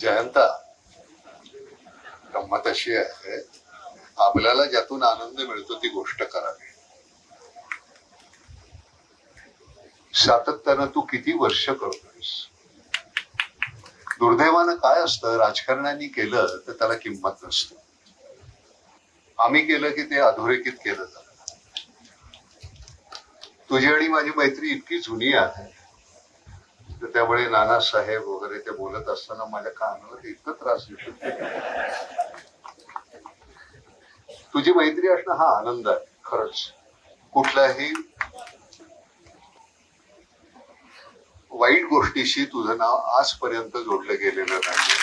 जयंता गंमत अशी आहे आपल्याला ज्यातून आनंद मिळतो ती गोष्ट करावी. सातत्यानं तू किती वर्ष करतोयस? दुर्दैवानं काय असतं? राजकारण्यांनी केलं तर त्याला किंमत नसते. आम्ही केलं की ते अधोरेखित केलं जातं. तुझी आणि माझी मैत्री इतकी जुनी आहे. तर त्यामुळे नानासाहेब वगैरे ते बोलत असताना माझ्या कानाला इतकं त्रास देतो तुझी मैत्री असणं हा आनंद आहे खरंच. कुठल्याही वाईट गोष्टीशी तुझं नाव आजपर्यंत जोडलं गेलेलं नाही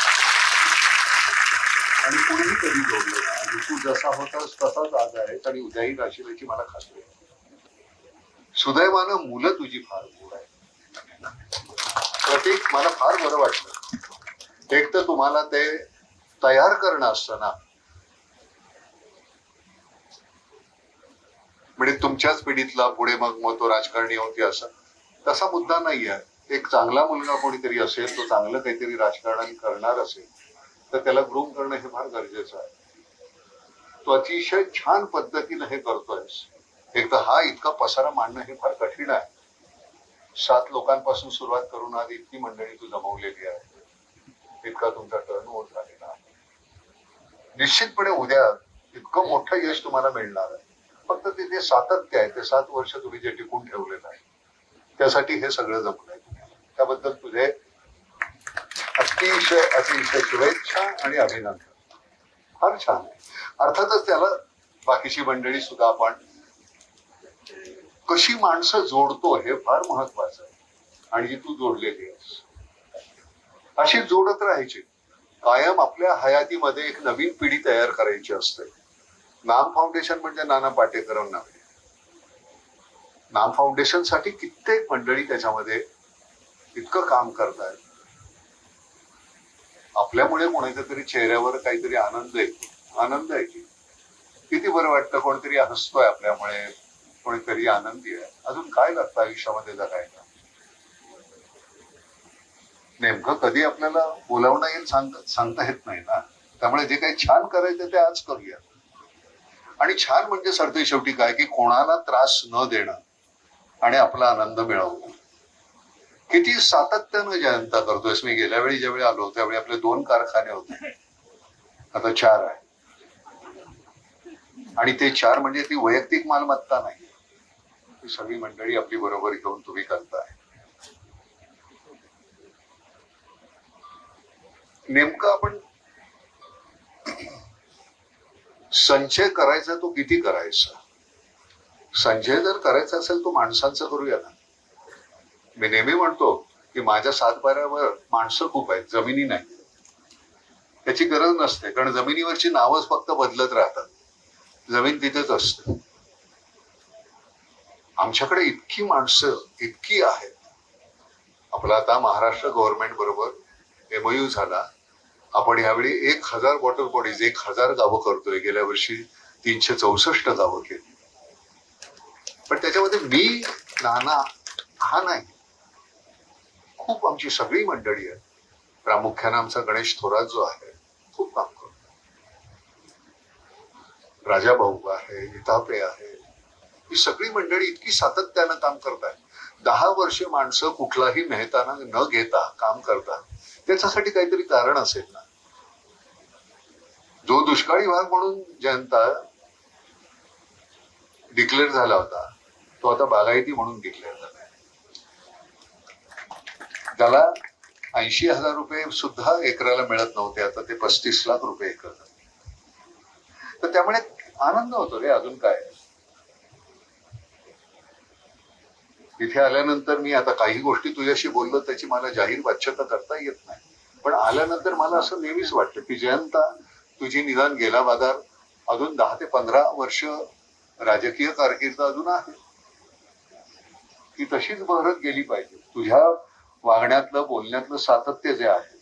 आणि कुणीही कधी जोडलं नाही. तू जसा होतास तसाच आज आहेस आणि उद्याही राशील याची मला खात्री आहे. सुदैवानं मुलं तुझी फार गोड आहे प्रतीक मला फार बरं वाटलं. एक तर तुम्हाला ते तयार करणं असतं ना. म्हणजे तुमच्याच पिढीतला पुढे मग मग तो राजकारणी होती असं. तसा मुद्दा नाही आहे. एक चांगला मुलगा कोणीतरी असेल तो चांगलं काहीतरी राजकारण करणार असेल तर त्याला ग्रूम करणं हे फार गरजेचं आहे. तो अतिशय छान पद्धतीनं हे करतोय. एक तर हा इतका पसारा मांडणं हे फार कठीण आहे. सात लोकांपासून सुरुवात करून आज इतकी मंडळी तू जमवलेली आहे. इतका तुमचा टर्न ओव्हर झालेला आहे. निश्चितपणे उद्या इतकं मोठं यश तुम्हाला मिळणार आहे. फक्त ते जे सातत्य आहे ते सात वर्ष तुम्ही जे टिकून ठेवलेलं आहे त्यासाठी हे सगळं जमलंय त्याबद्दल तुझे अतिशय अतिशय शुभेच्छा आणि अभिनंदन. फार छान. आहे अर्थातच त्याला बाकीची मंडळी सुद्धा आपण कशी माणसं जोडतो हे फार महत्वाचं आहे. आणि जी तू जोडलेली आहेस. अशी जोडत राहायची. कायम आपल्या हयातीमध्ये एक नवीन पिढी तयार करायची असते. नाम फाउंडेशन म्हणजे नाना पाटेकरांना. नाम फाउंडेशनसाठी कित्येक मंडळी त्याच्यामध्ये इतकं काम करतायत. आपल्यामुळे कोणाच्या तरी चेहऱ्यावर काहीतरी आनंद येतो. आनंद आहे की. किती बरं वाटतं कोणतरी हसतोय आपल्यामुळे. कोणीतरी आनंदी आहे. अजून काय लागतं आयुष्यामध्ये जगायला नेमकं कधी आपल्याला बोलावणं येईल सांगता सांगता येत नाही ना. त्यामुळे जे काही छान करायचं ते आज करूया. आणि छान म्हणजे सरते शेवटी काय? की कोणाला त्रास न देणं आणि आपला आनंद मिळवणं. किती सातत्यानं जयंता करतोयस मी गेल्या वेळी ज्यावेळी आलो त्यावेळी आपले दोन कारखाने होते. आता चार आहे. आणि ते चार म्हणजे ती वैयक्तिक मालमत्ता नाही. ती सगळी मंडळी आपली बरोबर घेऊन तुम्ही करताय. नेमकं आपण संचय करायचा तो किती करायचा? संचय जर करायचा असेल तो माणसांचं करूया ना. मी नेहमी म्हणतो की माझ्या सातबाऱ्यावर माणसं खूप आहेत जमिनी नाही. त्याची गरज नसते कारण जमिनीवरची नावच फक्त बदलत राहतात. जमीन तिथेच असते. आमच्याकडे इतकी माणसं इतकी आहेत. आपला आता महाराष्ट्र गव्हर्नमेंट बरोबर एमओयू झाला. आपण यावेळी एक हजार वॉटर बॉडीज एक हजार गावं करतोय. गेल्या वर्षी तीनशे चौसष्ट गावं केली. पण त्याच्यामध्ये मी नाना हा नाही. खूप आमची सगळी मंडळी आहे प्रामुख्याने आमचा गणेश थोरात जो आहे खूप काम करतो. राजा भाऊ आहे इतापे आहे ही सगळी मंडळी इतकी सातत्यानं काम करतात दहा वर्ष माणसं कुठलाही मेहताना न घेता काम करतात. त्याच्यासाठी काहीतरी कारण असेल ना. जो दुष्काळी भाग म्हणून जनता डिक्लेअर झाला होता तो आता बागायती म्हणून डिक्लेअर झाला त्याला ऐंशी हजार रुपये सुद्धा एकराला मिळत नव्हते आता ते पस्तीस लाख रुपये एकर तर त्यामुळे आनंद होतो रे अजून काय? इथे आल्यानंतर मी आता काही गोष्टी तुझ्याशी बोललो त्याची मला जाहीर वाच्यता करता येत नाही. पण आल्यानंतर मला असं नेहमीच वाटतं की जयंता तुझी निदान गेला बाजार अजून दहा ते पंधरा वर्ष राजकीय कारकीर्द अजून आहे. ती तशीच बहरत गेली पाहिजे. तुझ्या वागण्यातलं बोलण्यातलं सातत्य जे आहे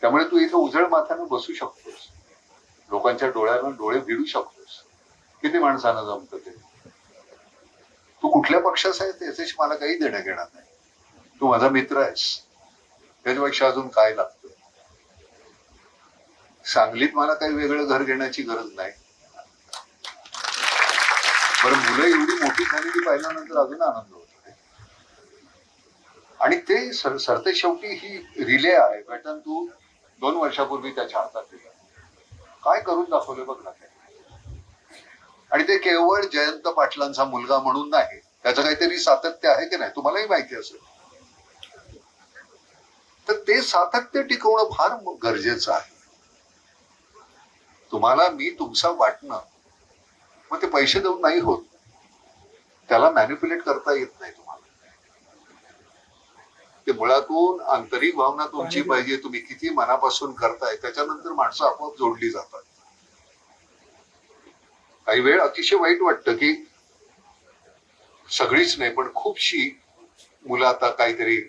त्यामुळे तू इथं उजळ माथ्यानं बसू शकतोस. लोकांच्या डोळ्यानं डोळे भिडू शकतोस. किती माणसानं जमतं ते? तू कुठल्या पक्षाचा आहे त्याच्याशी मला काही देणं घेणार नाही. तू माझा मित्र आहेस. त्याच्यापेक्षा अजून काय लागतं? सांगलीत मला काही वेगळं घर घेण्याची गरज नाही. बरं मुलं एवढी मोठी झालेली पाहिल्यानंतर अजून आनंद होतो आणि ते सर सरते शेवटी ही रिले आहे. पॅटर्न तू दोन वर्षापूर्वी त्याच्या हातात दिला. काय करून दाखवलं बघ ना आणि ते केवळ जयंत पाटलांचा मुलगा म्हणून नाही. त्याचं काहीतरी सातत्य आहे की नाही? तुम्हालाही माहिती असेल. तर ते सातत्य टिकवणं फार गरजेचं आहे. तुम्हाला मी तुमचा वाटणं मग ते पैसे देऊन नाही होत. त्याला मॅनिप्युलेट करता येत नाही तुम्हाला. ते मुळातून आंतरिक भावना तुमची पाहिजे तुम्ही किती मनापासून करताय त्याच्यानंतर माणसं आपोआप जोडली जातात. काही वेळ अतिशय वाईट वाटतं की सगळीच नाही पण खूपशी मुलं आता काहीतरी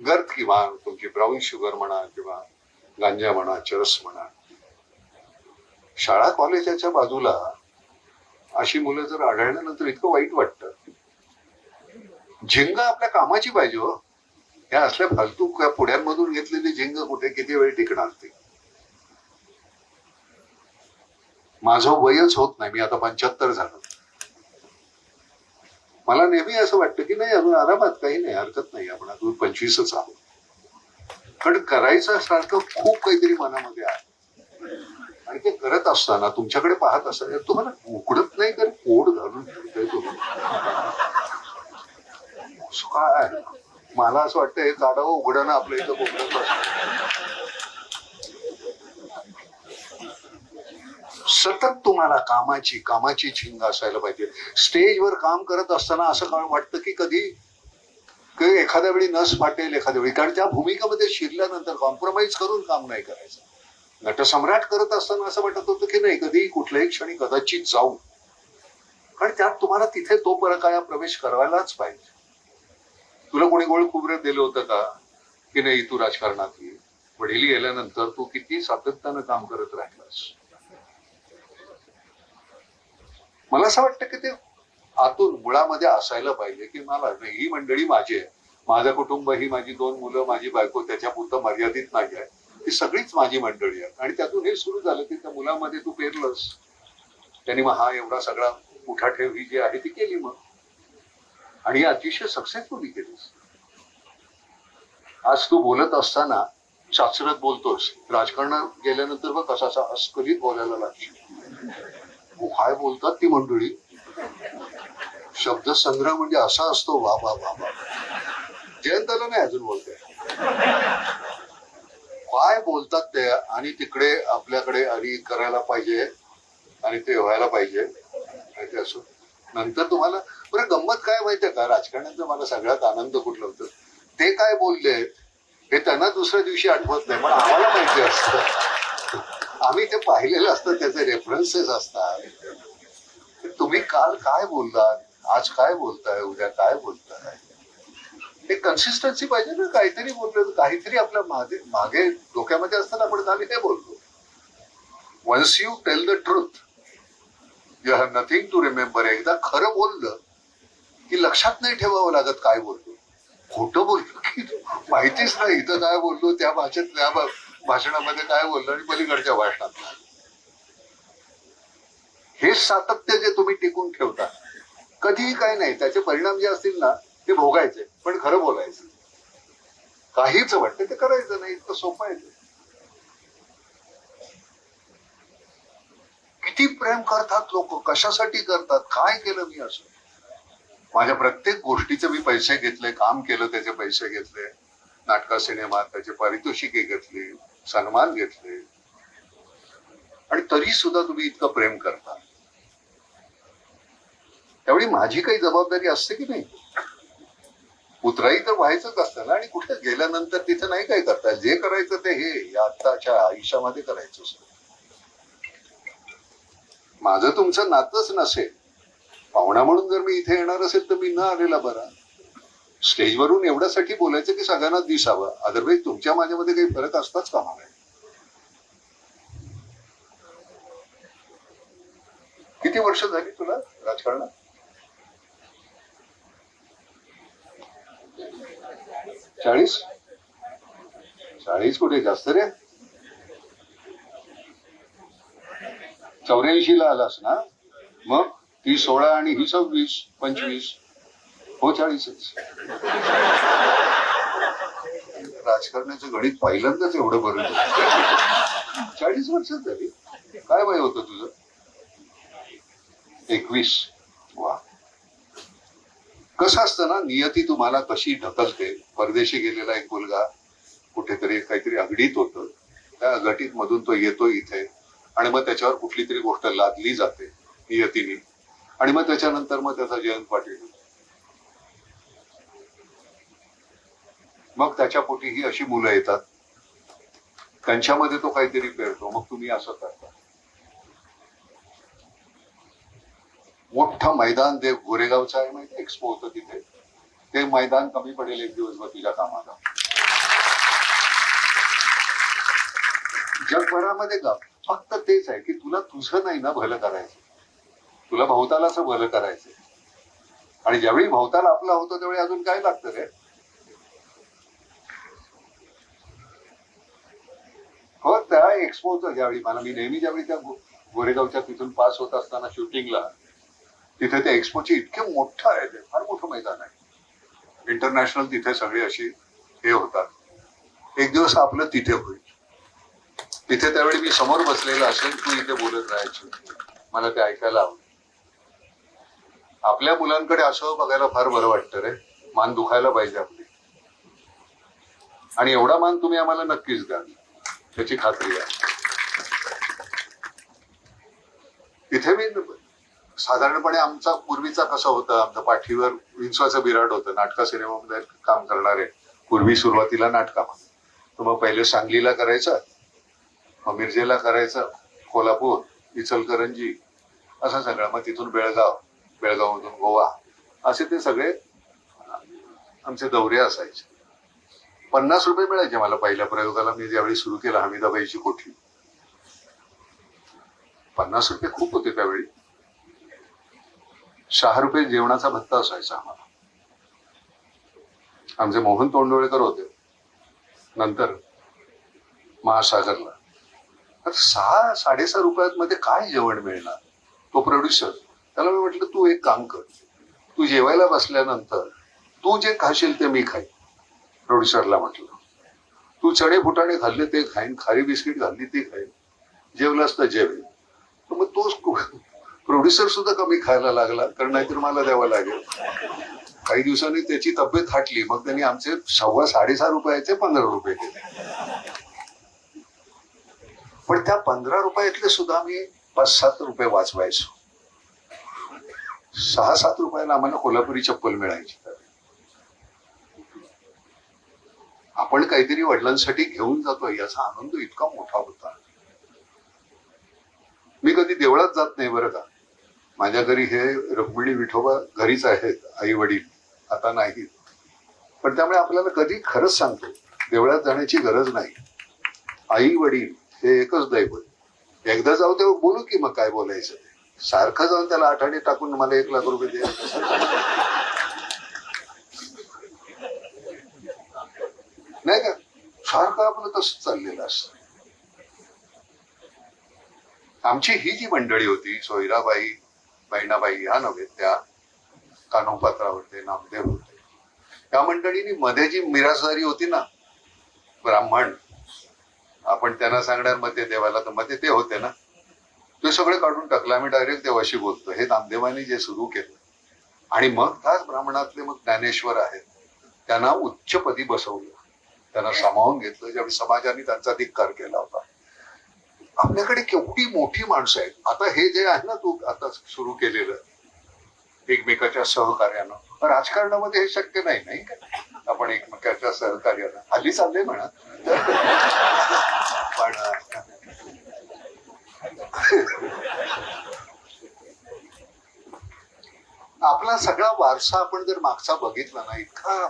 गर्द किंवा तुमची ब्राऊन शुगर म्हणा किंवा गांजा म्हणा चरस म्हणा. शाळा कॉलेजाच्या बाजूला अशी मुलं जर आढळल्यानंतर इतकं वाईट वाटतं. झिंग आपल्या कामाची पाहिजे हो. या असल्या फालतू त्या पुढ्यांमधून घेतलेली झिंग कुठे किती वेळ टिकणार ते? माझं वयच होत नाही मी आता पंच्याहत्तर झालो. मला नेहमी असं वाटतं की नाही अजून आरामात काही नाही हरकत नाही आपण अजून पंचवीसच आहोत. पण करायचं सारखं खूप काहीतरी मनामध्ये आहे. आणि ते करत असताना तुमच्याकडे पाहत असताना तुम्हाला उकडत नाही तर कोड घालून ठेवतोय तुम्ही. असं काय मला असं वाटतं हे जाडावं उघडणं आपल्या इथं बोलत सतत तुम्हाला कामाची कामाची झिंग असायला पाहिजे. स्टेजवर काम करत असताना असं वाटतं की कधी एखाद्या वेळी नस फाटेल एखाद्या वेळी? कारण त्या भूमिकेमध्ये शिरल्यानंतर कॉम्प्रोमाइज करून काम नाही करायचं. नटसम्राट करत असताना असं वाटत होतं की नाही कधी कुठल्याही क्षणी कदाचित जाऊ. कारण त्यात तुम्हाला तिथे तो परकाया प्रवेश करायलाच पाहिजे. तुला कोणी गोळ खुबरं दिलं होतं का? की नाही तू राजकारणात ये वडील गेल्यानंतर तू किती सातत्यानं काम करत राहिलास? मला असं वाटतं की ते आतून मुळामध्ये असायला पाहिजे की मला ही मंडळी माझी आहे. माझं कुटुंब ही माझी दोन मुलं माझी बायको त्याच्यापुरतं मर्यादित नाही आहे. ती सगळीच माझी मंडळी आहे आणि त्यातून हे सुरू झालं की त्या मुलामध्ये तू पेरलंस. त्यांनी मग हा एवढा सगळा मोठा ठेव ही जी आहे ती केली मग. आणि अतिशय सक्सेसफुली केलीस आज तू बोलत असताना चाचरत बोलतोस राजकारणात गेल्यानंतर बघ कसा असा अस्खलित बोलायला लागशील. काय बोलतात ती मंडळी? शब्दसंग्रह म्हणजे असा असतो वा वा वा वा. जयंताला नाही अजून बोलते काय बोलतात ते आणि तिकडे आपल्याकडे आणि करायला पाहिजे आणि ते व्हायला पाहिजे. माहिती ते असो. नंतर तुम्हाला बरं गंमत काय माहितीये का? राजकारण्याचं मला सगळ्यात आनंद कुठलं होतं? ते काय बोलले हे त्यांना दुसऱ्या दिवशी आठवत नाही पण आम्हाला माहिती असतं. आम्ही ते पाहिलेलं असतं त्याचे रेफरन्सेस असतात. तुम्ही काल काय बोललात? आज काय बोलताय? उद्या काय बोलताय? ते कन्सिस्टन्सी पाहिजे ना काहीतरी बोललो काहीतरी आपल्या मागे मागे डोक्यामध्ये असताना आपण काल हे बोलतो once you tell the truth you have nothing to remember एकदा खरं बोललं की लक्षात नाही ठेवावं लागत काय बोललो खोटं बोललो की माहितीच नाही इथं काय बोललो त्या भाषेत त्या भाषणामध्ये काय बोललो आणि पलीकडच्या भाषणात. हे सातत्य जे तुम्ही टिकून ठेवता कधीही काय नाही त्याचे परिणाम जे असतील ना ते भोगायचे पण खरं बोलायचं. काहीच वाटतं ते करायचं नाही इतकं सोपं आहे किती प्रेम करतात लोक? कशासाठी करतात? काय केलं मी असं? माझ्या प्रत्येक गोष्टीचे मी पैसे घेतले काम केलं त्याचे पैसे घेतले नाटका सिनेमात त्याचे पारितोषिके घेतले सन्मान घेतले. आणि तरी सुद्धा तुम्ही इतकं प्रेम करता. त्यावेळी माझी काही जबाबदारी असते की नाही? उतराई तर व्हायचंच असतं ना आणि कुठे गेल्यानंतर तिथे नाही काय करता? जे करायचं ते हे या आत्ताच्या आयुष्यामध्ये करायचं असतं. माझं तुमचं नातच नसेल. पाहुणा म्हणून जर मी इथे येणार असेल तर मी न आलेला बरा. स्टेजवरून एवढ्यासाठी बोलायचं की सगळ्यांना दिसावं. अदरवाईज तुमच्या माझ्यामध्ये काही फरक असताच कामा नये किती वर्ष झाली तुला राजकारणात? चाळीस? चाळीस कुठे? जास्त रे? चौऱ्याऐंशी ला आलास ना मग ती सोळा आणि ही सव्वीस पंचवीस हो चाळीसच. राजकारणाचं गणित पहिल्यांदाच एवढं बरं चाळीस वर्षात झाली. काय वय होत तुझं? एकवीस. वा. कसं असतं ना नियती तुम्हाला कशी ढकलते? परदेशी गेलेला एक मुलगा कुठेतरी काहीतरी अगडीत होतं. त्या अगटीत मधून तो येतो इथे. आणि मग त्याच्यावर कुठली तरी गोष्ट लादली जाते नियतीने. आणि मग त्याच्यानंतर मग त्याचा जयंत पाटील. मग त्याच्या पोटी ही अशी मुलं येतात. त्यांच्यामध्ये तो काहीतरी पेरतो. मग तुम्ही असं करता. मोठं मैदान देव गोरेगावचं आहे माहिती एक्सपो होतं तिथे. ते मैदान कमी पडेल एक दिवसभर तुझ्या कामाला. जगभरामध्ये का फक्त तेच आहे की तुला तुझं नाही ना भलं करायचं तुला भोवताला असं भलं करायचं आणि ज्यावेळी भोवताला आपला होतो त्यावेळी अजून काय लागतं रे? हो त्या एक्सपोचं ज्यावेळी मला मी नेहमी ज्यावेळी त्या गो- गोरेगावच्या तिथून पास होत असताना शूटिंगला तिथे त्या एक्सपोचे इतके मोठं आहे ते फार मोठं मैदान आहे. इंटरनॅशनल तिथे सगळे अशी हे होतात. एक दिवस आपलं तिथे होईल. तिथे त्यावेळी मी समोर बसलेला असेल तू इथे बोलत राहायची. मला ते ऐकायला आवडेल. आपल्या मुलांकडे असं बघायला फार बरं वाटतं रे. मान दुखायला पाहिजे आपली. आणि एवढा मान तुम्ही आम्हाला नक्कीच द्याल त्याची खात्री आहे. इथे मी साधारणपणे आमचा पूर्वीचा कसं होतं आमचं पाठीवर विंचवाचं बिराट होतं. नाटका सिनेमामध्ये काम करणारे. पूर्वी सुरुवातीला नाटकामध्ये तर मग पहिले सांगलीला करायचं मग मिरजेला करायचं कोल्हापूर इचलकरंजी असं सगळं. मग तिथून बेळगाव बेळगावमधून गोवा असे ते सगळे आमचे दौरे असायचे. पन्नास रुपये मिळायचे मला पहिल्या प्रयोगाला. मी ज्यावेळी सुरू केला हमीदाबाईची कोठली. पन्नास रुपये खूप होते त्यावेळी. सहा रुपये जेवणाचा भत्ता असायचा आम्हाला. आमचे मोहन तोंडोळेकर होते. नंतर महासागरला. तर सहा साडेसहा रुपयात मध्ये काय जेवण मिळणार? तो प्रोड्युसर त्याला मी म्हटलं तू एक काम कर. तू जेवायला बसल्यानंतर तू जे खाशील ते मी खाईन. प्रोड्युसरला म्हटलं. तू चणे फुटाणे खाल्ले ते खाईन खारी बिस्किट घालली ते खाईन. जेवलास तर जेवेल तर मग तोच प्रोड्युसर सुद्धा कमी खायला लागला कारण नाहीतर मला द्यावं लागेल. काही दिवसांनी त्याची तब्येत हटली मग त्यांनी आमचे सव्वा साडेसहा रुपयाचे पंधरा रुपये केले पण त्या पंधरा रुपयातले सुद्धा आम्ही पाच सात रुपये वाचवायचो. सहा सात रुपयाला आम्हाला कोल्हापुरी चप्पल मिळायची. आपण काहीतरी वडिलांसाठी घेऊन जातोय याचा आनंद इतका मोठा होता. मी कधी देवळात जात नाही बरं का. माझ्या घरी हे रुक्मिणी विठोबा घरीच आहेत आई वडील आता नाहीत पण त्यामुळे आपल्याला कधी खरंच सांगतो देवळात जाण्याची गरज नाही. आई वडील हे एकच दैवत एकदा जाऊ तेव्हा बोलू की मग काय बोलायचं ते. सारखं जाऊन त्याला आठाणे टाकून मला एक लाख रुपये द्यायचं नाही का? सारखं आपलं तसंच चाललेलं असतं. आमची ही जी मंडळी होती सोयराबाई बहिणाबाई ह्या नव्हे त्या कानोपात्रा होते नामदेव होते. त्या मंडळीनी मध्ये जी मिरासदारी होती ना ब्राह्मण आपण त्यांना सांगणार मते देवाला तर मते ते होते ना. ते सगळे काढून टाकलं. आम्ही डायरेक्ट देवाशी बोलतो हे नामदेवाने जे सुरू केलं. आणि मग त्याच ब्राह्मणातले मग ज्ञानेश्वर आहेत. त्यांना उच्चपदी बसवलं. त्यांना सामावून घेतलं. ज्यावेळी समाजाने त्यांचा धिक्कार केला होता. आपल्याकडे केवढी मोठी माणसं आहेत. आता हे जे आहे ना तू आता सुरू केलेलं. एकमेकाच्या सहकार्यानं. राजकारणामध्ये हे शक्य नाही नाही का? आपण एकमेकाच्या सहकार्यानं. हल्ली चाललंय म्हणा. पण आपला सगळा वारसा आपण जर मागचा बघितला ना इतका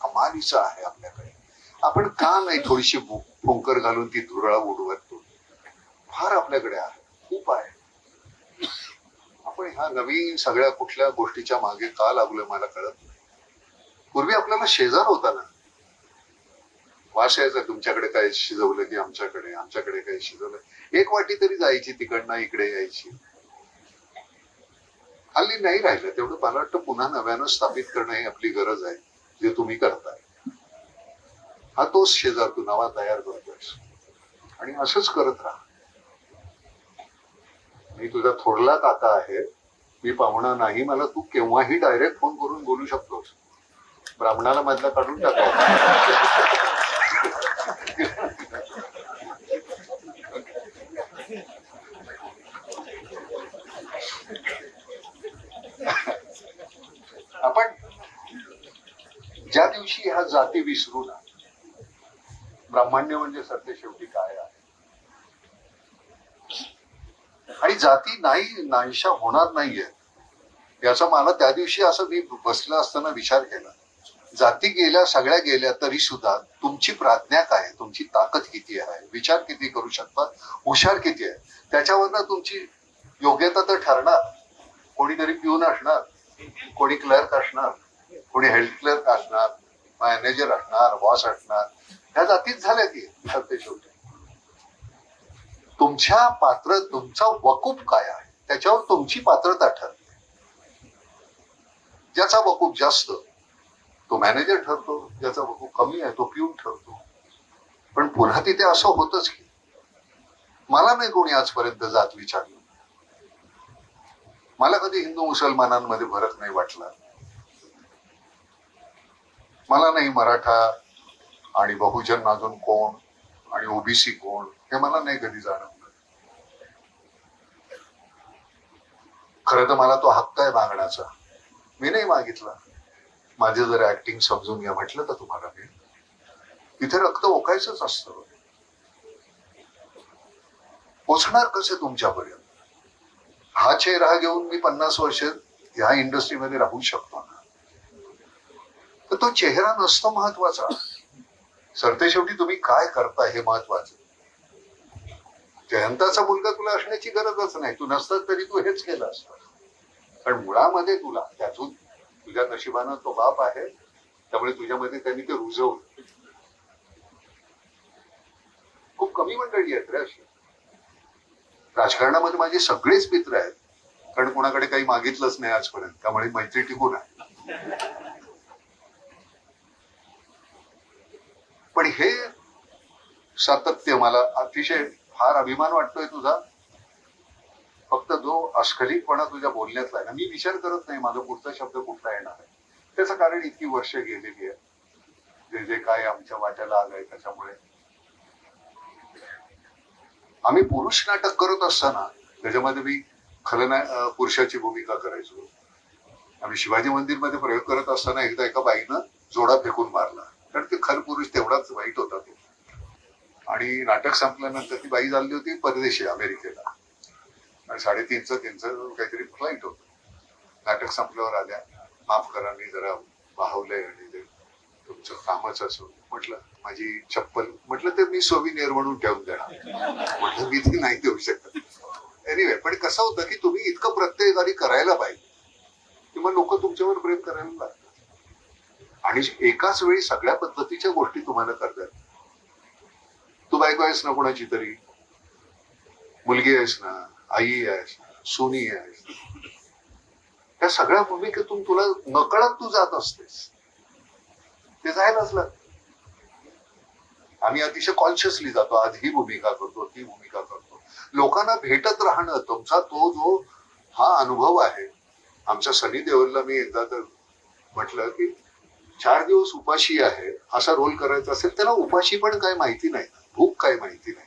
कमालीचा आहे आपल्याकडे. आपण का नाही थोडीशी फुंकर घालून ती धुरळा उडवतो फार आपल्याकडे आहे. खूप आहे. आपण ह्या नवीन सगळ्या कुठल्या गोष्टीच्या मागे का लागलोय मला कळत नाही. पूर्वी आपल्याला शेजार होता ना वास यायचा तुमच्याकडे काय शिजवलं की आमच्याकडे आमच्याकडे काय शिजवलं एक वाटी तरी जायची तिकडनं इकडे यायची. हल्ली नाही राहिलं तेवढं मला वाटतं पुन्हा नव्यानं स्थापित करणं ही आपली गरज आहे जे तुम्ही करताय. हा तोच शेजार तू नवा तयार करतोयस. आणि असंच करत राहा. मी तुझा थोरला काका आहे मी पाहुणा नाही मला तू केव्हाही डायरेक्ट फोन करून बोलू शकतोस. ब्राह्मणाला मधला काढून टाकायचा. आपण ज्या दिवशी ह्या जाती विसरू ना ब्राह्मण्य म्हणजे सत्य शेवटी काय आहे? आणि जाती नाही नाहीशा होणार नाहीये याचा मला त्या दिवशी असं मी बसला असताना विचार केला. जाती गेल्या सगळ्या गेल्या तरी सुद्धा तुमची प्राज्ञा काय आहे? तुमची ताकद किती आहे? विचार किती करू शकता? हुशार किती आहे? त्याच्यावरनं तुमची योग्यता तर ठरणार. कोणीतरी पिऊन असणार. कोणी क्लर्क असणार कोणी हेल्थ क्लर्क असणार मॅनेजर असणार बॉस असणार ह्या जातीच झाल्या ती सत्य शेवटी. तुमच्या पात्र तुमचा वकूप काय आहे? त्याच्यावर तुमची पात्रता ठरते. ज्याचा वकूप जास्त तो मॅनेजर ठरतो. ज्याचा वकूप कमी आहे तो पिऊन ठरतो. पण पुन्हा तिथे असं होतच की मला नाही कोणी आजपर्यंत जात विचारलं. मला कधी हिंदू मुसलमानांमध्ये फरक नाही वाटला. मला नाही मराठा आणि बहुजन अजून कोण आणि ओबीसी कोण हे मला नाही कधी जाणवलं. खरं तर मला तो हक्क आहे मागण्याचा. मी नाही मागितला. माझे जर ऍक्टिंग समजून घ्या म्हटलं तर तुम्हाला मी. तिथे रक्त ओकायचंच असतं. पोचणार कसे तुमच्यापर्यंत? हा चेहरा घेऊन मी पन्नास वर्ष ह्या इंडस्ट्रीमध्ये राहू शकतो ना. तर तो चेहरा नसतो महत्त्वाचा. सरते शेवटी तुम्ही काय करता हे महत्वाचं. जयंताचा मुलगा तुला असण्याची गरजच नाही. तू नसतात तरी तू हेच केलं असतं. पण मुळामध्ये तुला त्यातून तुझ्या नशिबानं तो बाप आहे त्यामुळे तुझ्यामध्ये त्यांनी ते रुजवलं. खूप कमी मंडळी आहेत रे अशी. राजकारणामध्ये माझे सगळेच मित्र आहेत. कारण कोणाकडे काही मागितलंच नाही आजपर्यंत. त्यामुळे मैत्री टिकून आहे. पण हे सातत्य मला अतिशय फार अभिमान वाटतोय तुझा. फक्त जो अस्खलितपणा तुझ्या बोलण्यातला आहे ना मी विचार करत नाही माझा पुढचा शब्द कुठला येणार आहे. त्याचं कारण इतकी वर्ष गेलेली आहे. जे जे काय आमच्या वाट्याला आलंय त्याच्यामुळे. आम्ही पुरुष नाटक करत असताना त्याच्यामध्ये मी खलना पुरुषाची भूमिका करायचो. आम्ही शिवाजी मंदिरमध्ये प्रयोग करत असताना एकदा एका बाईनं जोडा फेकून मारला. कारण ते खल पुरुष तेवढाच वाईट होता तो. आणि नाटक संपल्यानंतर ती बाई चालली होती परदेशी अमेरिकेला. आणि साडेतीनचं त्यांचं काहीतरी फ्लाईट होत. नाटक संपल्यावर आल्या माफ करा मी जरा वाहवलंय आणि तुमचं कामच असो म्हटलं माझी चप्पल म्हटलं ते मी सोविनियर म्हणून ठेवून देणार. म्हटलं मी ती नाही देऊ शकत. एनिवे पण कसं होतं की तुम्ही इतकं प्रत्येकाने करायला पाहिजे. किंवा लोक तुमच्यावर प्रेम करायला लागतात. आणि एकाच वेळी सगळ्या पद्धतीच्या गोष्टी तुम्हाला करतात. तू बायको आहेस ना कोणाची तरी? मुलगी आहेस ना? आई आहेस सोनी आहेस त्या सगळ्या भूमिकेतून तुला नकळत तू जात असतेस. ते जायलाच नसलं आम्ही अतिशय कॉन्शियसली जातो. आज ही भूमिका करतो ती भूमिका करतो. लोकांना भेटत राहणं तुमचा तो जो हा अनुभव आहे आमच्या सनी देवलला मी एकदा तर म्हटलं की चार दिवस उपाशी आहे असा रोल करायचा असेल त्याला उपाशी पण काय माहिती नाही भूक काय माहिती नाही.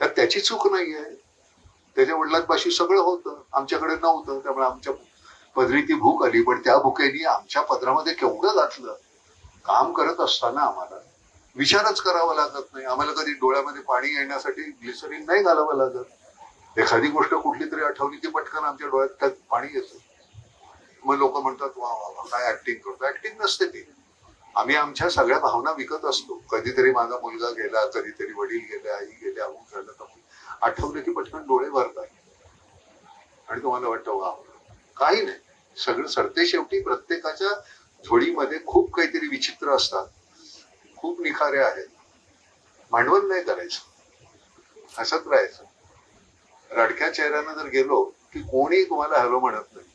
त्यात त्याची चूक नाही आहे. त्याच्या वडिलांपाशी सगळं होतं आमच्याकडे नव्हतं त्यामुळे आमच्या पदरी ती भूक आली पण त्या भुकेनी आमच्या पदरामध्ये केवढं घातलं काम करत असताना आम्हाला विचारच करावा लागत नाही. आम्हाला कधी डोळ्यामध्ये पाणी येण्यासाठी ग्लिसरीन नाही घालावं लागत. एखादी गोष्ट कुठली तरी आठवली ती पटकन आमच्या डोळ्यात त्यात पाणी येतं. मग लोक म्हणतात वा वा वा काय ऍक्टिंग करतो? ऍक्टिंग नसते ती. आम्ही आमच्या सगळ्या भावना विकत असतो. कधीतरी माझा मुलगा गेला कधीतरी वडील गेले आई गेले अमुक झालं तर आठवलं की पटकन डोळे भरतात. आणि तुम्हाला वाटतं वा काही नाही. सगळं सरते शेवटी प्रत्येकाच्या झोळीमध्ये खूप काहीतरी विचित्र असतात. खूप निखारे आहेत. भांडवल नाही करायचं. हसत राहायचं. रडक्या चेहऱ्यानं जर गेलो की कोणी तुम्हाला हॅलो म्हणत नाही.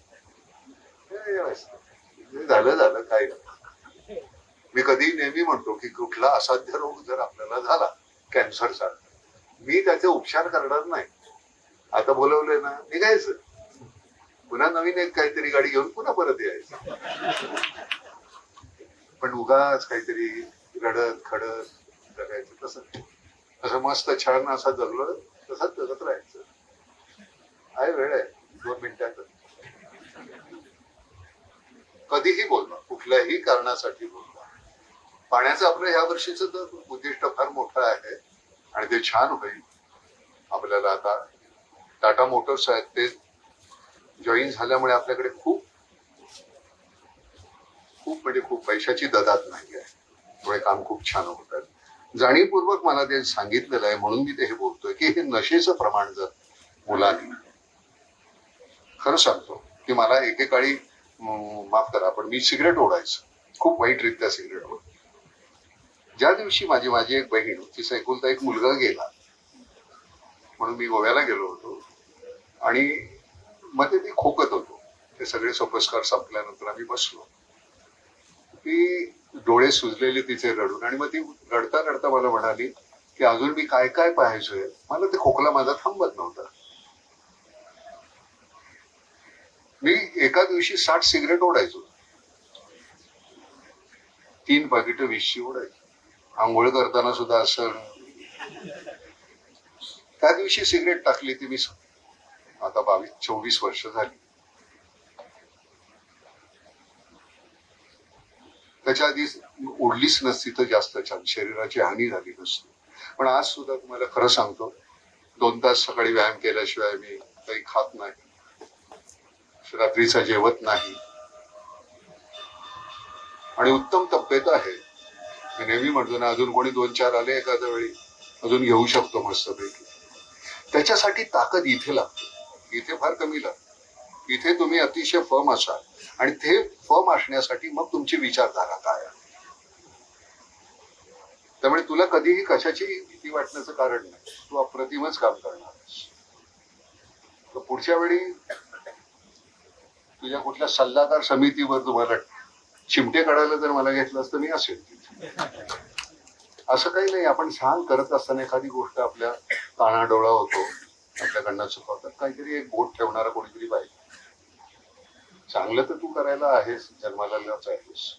हे झालं झालं काय मी कधी नेहमी म्हणतो की कुठला असाध्य रोग जर आपल्याला झाला कॅन्सरचा मी त्याचे उपचार करणार नाही. आता बोलवलंय ना निघायचं. पुन्हा नवीन एक काहीतरी गाडी घेऊन पुन्हा परत यायचं. पण उगाच काहीतरी रडत खडत जगायचं तसं. असं मस्त छान असा जगलं तसंच जगत राहायचं. आहे वेळ आहे दोन मिनिटात. कधीही बोलवा कुठल्याही कारणासाठी बोलवा पाण्याचं आपलं ह्या वर्षीचं तर उद्दिष्ट फार मोठं आहे आणि ते छान होईल. आपल्याला आता टाटा मोटर्स आहेत ते जॉईन झाल्यामुळे आपल्याकडे खूप खूप म्हणजे खूप पैशाची ददात नाही आहे. त्यामुळे काम खूप छान होतात जाणीवपूर्वक मला ते सांगितलेलं आहे म्हणून मी ते हे बोलतोय की हे नशेचं प्रमाण जर मुलांनी खरं सांगतो की मला एकेकाळी माफ करा पण मी सिगरेट ओढायचं. खूप वाईटरित्या सिगरेट ओढ. ज्या दिवशी माझी माझी एक बहीण तिचा एकुलता एक मुलगा गेला म्हणून मी गोव्याला गेलो होतो. आणि मध्ये मी खोकत होतो. ते सगळे सोपस्कार संपल्यानंतर आम्ही बसलो. ती डोळे सुजलेले तिचे रडून आणि मग ती रडता रडता मला म्हणाली की अजून मी काय काय पाहायचोय? मला ते खोकला माझा थांबत नव्हता. मी एका दिवशी साठ सिगरेट ओढायचो. तीन पाकिट वीसची ओढायची. आंघोळ करताना सुद्धा असं. त्या दिवशी सिगरेट टाकली ती मी आता बावीस चोवीस वर्ष झाली. त्याच्या आधी ओढलीच नसती तर जास्त छान. शरीराची हानी झाली नसती. पण आज सुद्धा तुम्हाला खरं सांगतो दोन तास सकाळी व्यायाम केल्याशिवाय मी काही खात नाही. रात्रीचा जेवत नाही. आणि उत्तम तब्येत आहे. मी नेहमी म्हणतो ना अजून कोणी दोन चार आले एखाद्या वेळी अजून घेऊ शकतो मस्तपैकी. त्याच्यासाठी ताकद इथे लागते. तिथे तुम्ही अतिशय फर्म असाल. आणि ते फर्म असण्यासाठी मग तुमची विचारधारा काय त्यामुळे तुला कधीही कशाची भीती वाटण्याचं कारण नाही. तू अप्रतिमच काम करणार पुढच्या वेळी तुझ्या कुठल्या सल्लागार समितीवर तुम्हाला चिमटे काढायला जर मला घेतलं असतं मी असेल असं काही नाही. आपण छान करत असताना एखादी गोष्ट आपल्या कानाडोळा होतो आपल्याकडनं चुकवतात. काहीतरी एक बोट ठेवणारा कोणीतरी पाहिजे चांगलं तर तू करायला आहेस जन्माला आहेस.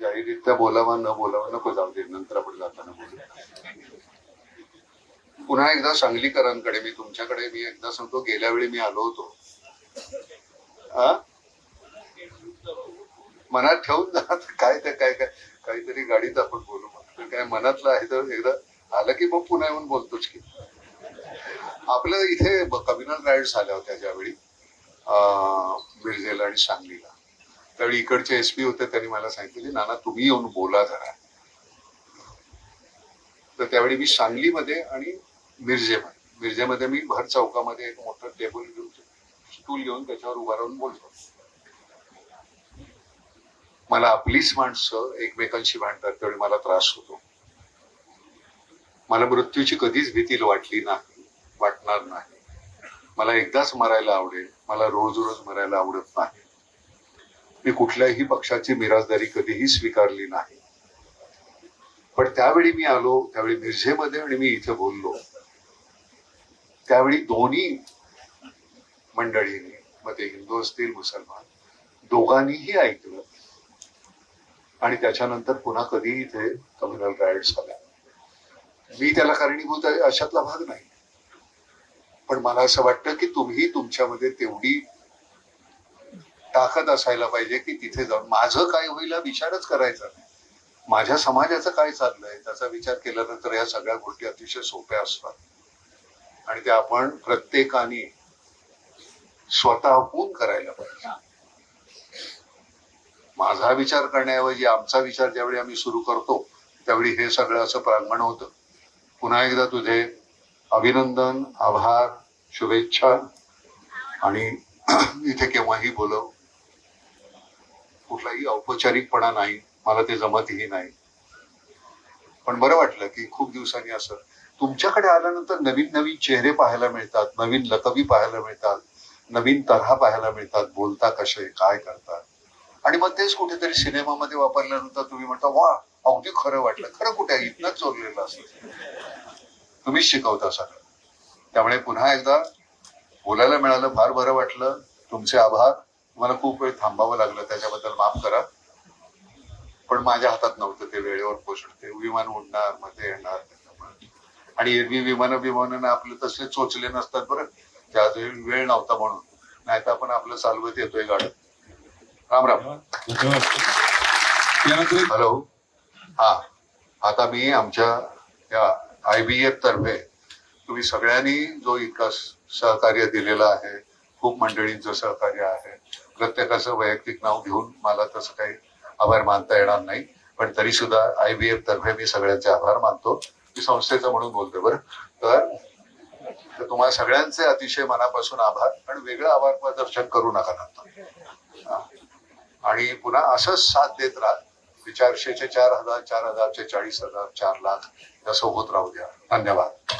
जाहीररित्या बोलावा न बोलावा नको जाऊ दे नंतर आपण जाताना बोलू. पुन्हा एकदा सांगलीकरांकडे मी तुमच्याकडे मी एकदा सांगतो गेल्या वेळी मी आलो होतो. आ? मनात ठेवून जा काय ते काय काय काहीतरी गाडीत आपण बोलू. मग काय मनातलं आहे तर एकदा आलं की मग पुन्हा येऊन बोलतोच की. आपल्या इथे कम्युनल राईड्स झाल्या होत्या ज्यावेळी मिरजेला आणि सांगलीला. त्यावेळी इकडचे एस पी होते त्यांनी मला सांगितले नाना तुम्ही येऊन बोला जरा. तर त्यावेळी मी सांगलीमध्ये आणि मिरजेमध्ये मिरजेमध्ये मी भर चौकामध्ये एक मोठं टेबल घेऊन स्टूल घेऊन त्याच्यावर उभा राहून बोलतो मला आपलीच माणसं एकमेकांशी भांडतात त्यावेळी मला त्रास होतो. मला मृत्यूची कधीच भीती वाटली नाही. वाटणार नाही. मला एकदाच मरायला आवडेल. मला रोज रोज मरायला आवडत नाही. मी कुठल्याही पक्षाची मिराजदारी कधीही स्वीकारली नाही. पण त्यावेळी मी आलो त्यावेळी मिरझेमध्ये आणि मी इथे बोललो. त्यावेळी दोन्ही मंडळींनी मग ते हिंदू असतील मुसलमान दोघांनीही ऐकलं. आणि त्याच्यानंतर पुन्हा कधी इथे कम्युनल राईड्स झाल्या. मी त्याला कारणीभूत आहे अशातला भाग नाही. पण मला असं वाटतं की तुम्ही तुमच्यामध्ये तेवढी ताकद असायला पाहिजे की तिथे जाऊन माझं काय होईल हा विचारच करायचा नाही. माझ्या समाजाचं काय चाललंय त्याचा विचार केल्यानंतर या सगळ्या गोष्टी अतिशय सोप्या असतात. आणि त्या आपण प्रत्येकाने स्वतःहून करायला पाहिजे. माझा विचार करण्याऐवजी आमचा विचार ज्यावेळी आम्ही सुरू करतो त्यावेळी हे सगळं असं प्रांगण होतं. पुन्हा एकदा तुझे अभिनंदन आभार शुभेच्छा. आणि इथे केव्हाही बोलव. कुठलाही औपचारिकपणा नाही. मला ते जमतही नाही. पण बरं वाटलं की खूप दिवसांनी असं तुमच्याकडे आल्यानंतर नवीन नवीन चेहरे पाहायला मिळतात नवीन लकबी पाहायला मिळतात नवीन तऱ्हा पाहायला मिळतात बोलता कसे काय करतात आणि मग तेच कुठेतरी सिनेमामध्ये वापरल्यानंतर तुम्ही म्हणता वा अगदी खरं वाटलं. खरं कुठे आहे? इथनंच चोरलेलं असतं. तुम्हीच शिकवता सगळं. त्यामुळे पुन्हा एकदा बोलायला मिळालं फार बरं वाटलं. तुमचे आभार. मला खूप वेळ थांबावं लागलं त्याच्याबद्दल माफ करा. पण माझ्या हातात नव्हतं ते वेळेवर पोचते विमान उडणार मध्ये येणार त्याच्यामुळे. आणि एरवी विमान विमानानं आपले तसे चोचले नसतात बरं. त्या वेळ नव्हता म्हणून. नाही तर आपण आपलं चालवत येतोय गाडं राम राम. हॅलो. हा. आता मी आमच्या या आय बी एफ तर्फे तुम्ही सगळ्यांनी जो इतका सहकार्य दिलेलं आहे खूप मंडळींचं सहकार्य आहे प्रत्येकाचं वैयक्तिक नाव घेऊन मला तसं काही आभार मानता येणार नाही पण तरी सुद्धा आय बी एफ तर्फे मी सगळ्यांचे आभार मानतो. मी संस्थेचं म्हणून बोलतो बरं. तर तुम्हाला सगळ्यांचे अतिशय मनापासून आभार आणि वेगळं आभार प्रदर्शन करू नका नंतर. आणि पुन्हा असंच साथ देत राहा. चारशेचे चार हजार चार हजारचे चाळीस हजार चार लाख असं होत राहू द्या. धन्यवाद.